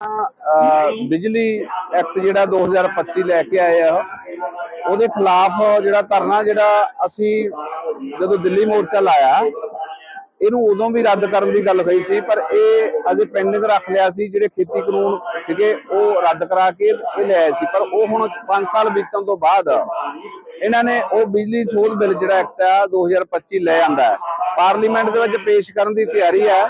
ਬਿਜਲੀ ਐਕਟ ਜਿਹੜਾ 2025 ਲੈ ਕੇ ਆਏ ਆ, ਉਹਦੇ ਖਿਲਾਫ ਜਿਹੜਾ ਧਰਨਾ ਜਿਹੜਾ ਅਸੀਂ ਜਦੋਂ ਦਿੱਲੀ ਮੋਰਚਾ ਲਾਇਆ, ਇਹਨੂੰ ਉਦੋਂ ਵੀ ਰੱਦ ਕਰਨ ਦੀ ਗੱਲ ਹੋਈ ਸੀ, ਪਰ ਇਹ ਅਜੇ ਪੈਂਡਿੰਗ ਰੱਖ ਲਿਆ ਸੀ, ਜਿਹੜੇ ਖੇਤੀ ਕਾਨੂੰਨ ਸੀਗੇ, ਉਹ ਰੱਦ ਕਰਾ ਕੇ ਇਹ ਲਿਆਏ ਸੀ, ਪਰ ਉਹ ਹੁਣ 5 ਸਾਲ ਬੀਤਣ ਤੋਂ ਬਾਅਦ ਇਹਨਾਂ ਨੇ ਉਹ ਬਿਜਲੀ ਸੋਧ ਬਿੱਲ ਜਿਹੜਾ ਐਕਟ ਆ 2025 ਲੈ ਆਂਦਾ ਹੈ। ਪਾਰਲੀਮੈਂਟ ਦੇ ਵਿੱਚ ਪੇਸ਼ ਕਰਨ ਦੀ ਤਿਆਰੀ ਹੈ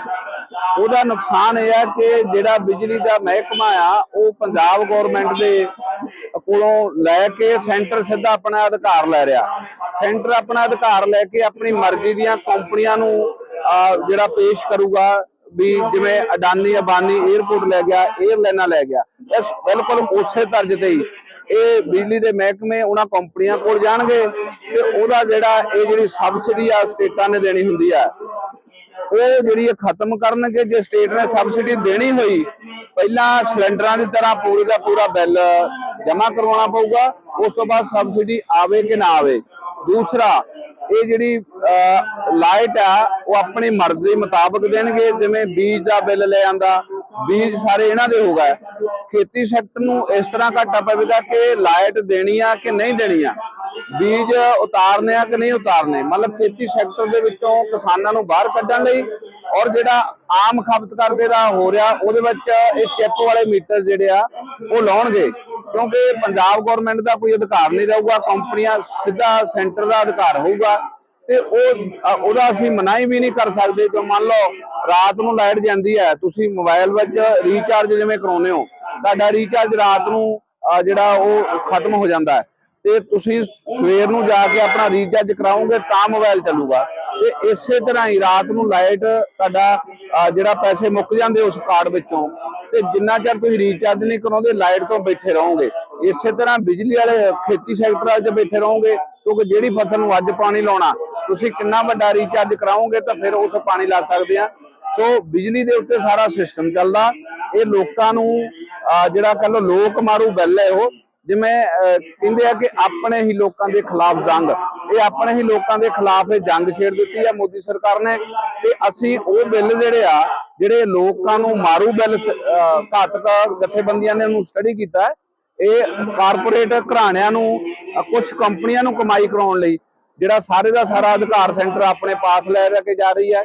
ਉਹਦਾ ਨੁਕਸਾਨ ਇਹ ਹੈ ਕਿ ਜਿਹੜਾ ਬਿਜਲੀ ਦਾ ਮਹਿਕਮਾ ਆ, ਉਹ ਪੰਜਾਬ ਗਵਰਨਮੈਂਟ ਦੇ ਕੋਲੋਂ ਲੈ ਕੇ ਸੈਂਟਰ ਸਿੱਧਾ ਆਪਣਾ ਅਧਿਕਾਰ ਲੈ ਰਿਹਾ। ਸੈਂਟਰ ਆਪਣਾ ਅਧਿਕਾਰ ਲੈ ਕੇ ਆਪਣੀ ਮਰਜ਼ੀ ਦੀਆਂ ਕੰਪਨੀਆਂ ਨੂੰ ਜਿਹੜਾ ਪੇਸ਼ ਕਰੂਗਾ, ਵੀ ਜਿਵੇਂ ਅਡਾਨੀ ਅਬਾਨੀ 에ਅਰਪੋਰਟ ਲੈ ਗਿਆ 에ਅਰਲਾਈਨਾਂ ਲੈ ਗਿਆ। ਇਸ ਬਿਲਕੁਲ ਉਸੇ ਤਰਜ ਤੇ ਹੀ ਇਹ ਬਿਜਲੀ ਦੇ ਮਹਿਕਮੇ ਉਹਨਾਂ ਕੰਪਨੀਆਂ ਕੋਲ ਜਾਣਗੇ ਤੇ ਉਹਦਾ ਜਿਹੜਾ ਇਹ ਜਿਹੜੀ ਸਬਸਿਡੀ ਆ, ਸਟੇਟਾਂ ਨੇ ਦੇਣੀ ਹੁੰਦੀ ਆ ਉਹ ਜਿਹੜੀ ਖਤਮ ਕਰਨਗੇ, ਜੇ ਸਟੇਟ ਨੇ ਸਬਸਿਡੀ ਦੇਣੀ ਹੋਈ, ਪਹਿਲਾਂ ਸਿਲੰਡਰਾਂ ਦੀ ਤਰ੍ਹਾਂ ਪੂਰੇ ਦਾ ਪੂਰਾ ਬਿੱਲ ਜਮ੍ਹਾਂ ਕਰਵਾਉਣਾ ਪਊਗਾ, ਉਸ ਤੋਂ ਬਾਅਦ ਸਬਸਿਡੀ ਆਵੇ ਕਿ ਨਾ ਆਵੇ। ਦੂਸਰਾ, ਇਹ ਜਿਹੜੀ ਲਾਈਟ ਆ, ਉਹ ਆਪਣੀ ਮਰਜ਼ੀ ਮੁਤਾਬਕ ਦੇਣਗੇ, ਜਿਵੇਂ ਬੀਜ ਦਾ ਬਿੱਲ ਲੈ ਆਂਦਾ, ਬੀਜ ਸਾਰੇ ਇਹਨਾਂ ਦੇ ਹੋ ਗਏ। ਖੇਤੀ ਸੈਕਟਰ ਨੂੰ ਇਸ ਤਰ੍ਹਾਂ ਘਾਟਾ ਪਵੇਗਾ ਕਿ ਲਾਈਟ ਦੇਣੀ ਆ ਕਿ ਨਹੀਂ ਦੇਣੀ ਆ? ਬੀਜ ਉਤਾਰਨੇ ਆ ਕਿ ਨਹੀਂ ਉਤਾਰਨੇ? ਮਤਲਬ ਖੇਤੀ ਸੈਕਟਰ ਦੇ ਵਿੱਚੋਂ ਕਿਸਾਨਾਂ ਨੂੰ ਬਾਹਰ ਕੱਢਣ ਲਈ ਔਰ ਜਿਹੜਾ ਆਮ ਖਪਤਕਾਰ ਦੇ ਦਾ ਹੋ ਰਿਹਾ, ਉਹਦੇ ਵਿੱਚ ਇਹ ਚਿੱਪ ਵਾਲੇ ਮੀਟਰ ਜਿਹੜੇ ਆ, ਉਹ ਲਾਉਣਗੇ। ਕਿਉਂਕਿ ਪੰਜਾਬ ਗਵਰਨਮੈਂਟ ਦਾ ਕੋਈ ਅਧਿਕਾਰ ਨਹੀਂ ਰਹੂਗਾ, ਕੰਪਨੀਆਂ ਸਿੱਧਾ ਸੈਂਟਰ ਦਾ ਅਧਿਕਾਰ ਹੋਊਗਾ ਤੇ ਉਹ ਉਹਦਾ ਅਸੀਂ ਮਨਾਹੀ ਵੀ ਨਹੀਂ ਕਰ ਸਕਦੇ। ਜੋ ਮੰਨ ਲਓ, ਰਾਤ ਨੂੰ ਲਾਈਟ ਜਾਂਦੀ ਹੈ, ਤੁਸੀਂ ਮੋਬਾਈਲ ਵਿੱਚ ਰੀਚਾਰਜ ਜਿਵੇਂ ਕਰਾਉਨੇ ਹੋ, ਤੁਹਾਡਾ ਰੀਚਾਰਜ ਰਾਤ ਨੂੰ ਜਿਹੜਾ ਉਹ ਖਤਮ ਹੋ ਜਾਂਦਾ ਹੈ। ਤੇ ਤੁਸੀਂ ਸਵੇਰ ਨੂੰ ਜਾ ਕੇ ਆਪਣਾ ਰੀਚਾਰਜ ਕਰਾਓਗੇ ਤਾਂ ਮੋਬਾਈਲ ਚੱਲੂਗਾ। ਤੇ ਇਸੇ ਤਰ੍ਹਾਂ ਹੀ ਰਾਤ ਨੂੰ ਲਾਈਟ ਤੁਹਾਡਾ ਜਿਹੜਾ ਪੈਸੇ ਮੁੱਕ ਜਾਂਦੇ ਉਸ ਕਾਰਡ ਵਿੱਚੋਂ, ਤੇ ਜਿੰਨਾ ਚਿਰ ਤੁਸੀਂ ਰੀਚਾਰਜ ਨਹੀਂ ਕਰਾਉਂਦੇ ਲਾਈਟ ਤੋਂ ਬੈਠੇ ਰਹੋਗੇ। ਇਸੇ ਤਰ੍ਹਾਂ ਬਿਜਲੀ ਵਾਲੇ ਖੇਤੀ ਸੈਕਟਰ 'ਚ ਬੈਠੇ ਰਹੋਗੇ, ਕਿਉਂਕਿ ਜਿਹੜੀ ਫਸਲ ਨੂੰ ਅੱਜ ਪਾਣੀ ਲਾਉਣਾ, ਤੁਸੀਂ ਕਿੰਨਾ ਵੱਡਾ ਰੀਚਾਰਜ ਕਰਾਓਗੇ ਤਾਂ ਫਿਰ ਉਸ ਪਾਣੀ ਲਾ ਸਕਦੇ ਆ। ਸੋ ਬਿਜਲੀ ਦੇ ਉੱਤੇ ਸਾਰਾ ਸਿਸਟਮ ਚੱਲਦਾ। ਇਹ ਲੋਕਾਂ ਨੂੰ, ਅਹ, ਜਿਹੜਾ ਕਹ ਲੋ ਲੋਕ ਮਾਰੂ ਬਿੱਲ ਹੈ ਉਹ ਜਿਵੇਂ ਕਹਿੰਦੇ ਆ ਕਿ ਆਪਣੇ ਹੀ ਲੋਕਾਂ ਦੇ ਖਿਲਾਫ ਜੰਗ, ਇਹ ਆਪਣੇ ਹੀ ਲੋਕਾਂ ਦੇ ਖਿਲਾਫ ਇਹ ਜੰਗ ਛੇੜ ਦਿੱਤੀ ਆ ਮੋਦੀ ਸਰਕਾਰ ਨੇ, ਤੇ ਅਸੀਂ ਉਹ ਬਿੱਲ ਜਿਹੜੇ ਆ, ਜਿਹੜੇ ਲੋਕਾਂ ਨੂੰ ਮਾਰੂ ਬਿੱਲ ਘਾਤਕ ਜਥੇਬੰਦੀਆਂ ਨੇ ਉਹਨੂੰ ਸਟੱਡੀ ਕੀਤਾ, ਇਹ ਕਾਰਪੋਰੇਟ ਘਰਾਣਿਆਂ ਨੂੰ ਕੁਝ ਕੰਪਨੀਆਂ ਨੂੰ ਕਮਾਈ ਕਰਾਉਣ ਲਈ, ਜਿਹੜਾ ਸਾਰੇ ਦਾ ਸਾਰਾ ਅਧਿਕਾਰ ਸੈਂਟਰ ਆਪਣੇ ਪਾਸ ਲੈ ਲੈ ਕੇ ਜਾ ਰਹੀ ਹੈ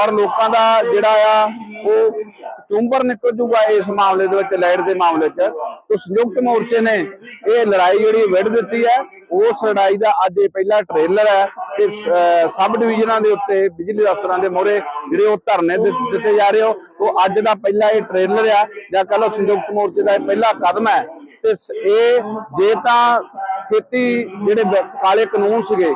ਔਰ ਲੋਕਾਂ ਦਾ ਜਿਹੜਾ ਆ, ਉਹ ਚੁੰਬਰ ਨਿਕਲ ਜੂਗਾ ਇਸ ਮਾਮਲੇ ਦੇ ਵਿੱਚ, ਲਾਈਟ ਦੇ ਮਾਮਲੇ 'ਚ। ਤੇ ਸੰਯੁਕਤ ਮੋਰਚੇ ਨੇ ਇਹ ਲੜਾਈ ਜਿਹੜੀ ਵਿੱਢ ਦਿੱਤੀ ਹੈ। ਉਸ ਲੜਾਈ ਦਾ ਅੱਜ ਇਹ ਪਹਿਲਾ ਟ੍ਰੇਲਰ ਹੈ ਤੇ ਸਬ ਡਿਵੀਜ਼ਨਾਂ ਦੇ ਉੱਤੇ, ਬਿਜਲੀ ਦਫ਼ਤਰਾਂ ਦੇ ਮੋਹਰੇ ਜਿਹੜੇ ਉਹ ਧਰਨੇ ਦਿੱਤੇ ਜਾ ਰਹੇ ਹੋ। ਉਹ ਅੱਜ ਦਾ ਪਹਿਲਾ ਇਹ ਟ੍ਰੇਲਰ ਆ, ਜਾਂ ਕਹ ਲਓ ਸੰਯੁਕਤ ਮੋਰਚੇ ਦਾ ਇਹ ਪਹਿਲਾ ਕਦਮ ਹੈ। ਤੇ ਇਹ ਜੇ ਤਾਂ ਖੇਤੀ ਜਿਹੜੇ ਕਾਲੇ ਕਾਨੂੰਨ ਸੀਗੇ,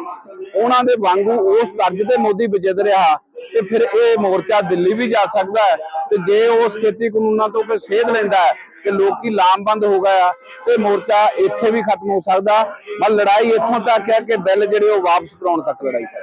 ਉਹਨਾਂ ਦੇ ਵਾਂਗੂ ਉਸ ਤਰਜ ਤੇ ਮੋਦੀ ਵਿਜੇਦ ਰਿਹਾ, ਤੇ ਫਿਰ ਇਹ ਮੋਰਚਾ ਦਿੱਲੀ ਵੀ ਜਾ ਸਕਦਾ ਹੈ। ਤੇ ਜੇ ਉਸ ਖੇਤੀ ਕਾਨੂੰਨਾਂ ਤੋਂ ਕੋਈ ਸੇਧ ਲੈਂਦਾ ਹੈ ਕਿ ਲੋਕੀ ਲਾਮਬੰਦ ਹੋ ਗਿਆ ਤੇ ਮੋਰਚਾ ਇੱਥੇ ਵੀ ਖਤਮ ਹੋ ਸਕਦਾ। ਮੈਂ ਲੜਾਈ ਇੱਥੋਂ ਤੱਕ ਹੈ ਕਿ ਬਿੱਲ ਜਿਹੜੇ ਉਹ ਵਾਪਸ ਕਰਾਉਣ ਤੱਕ ਲੜਾਈ ਹੈ।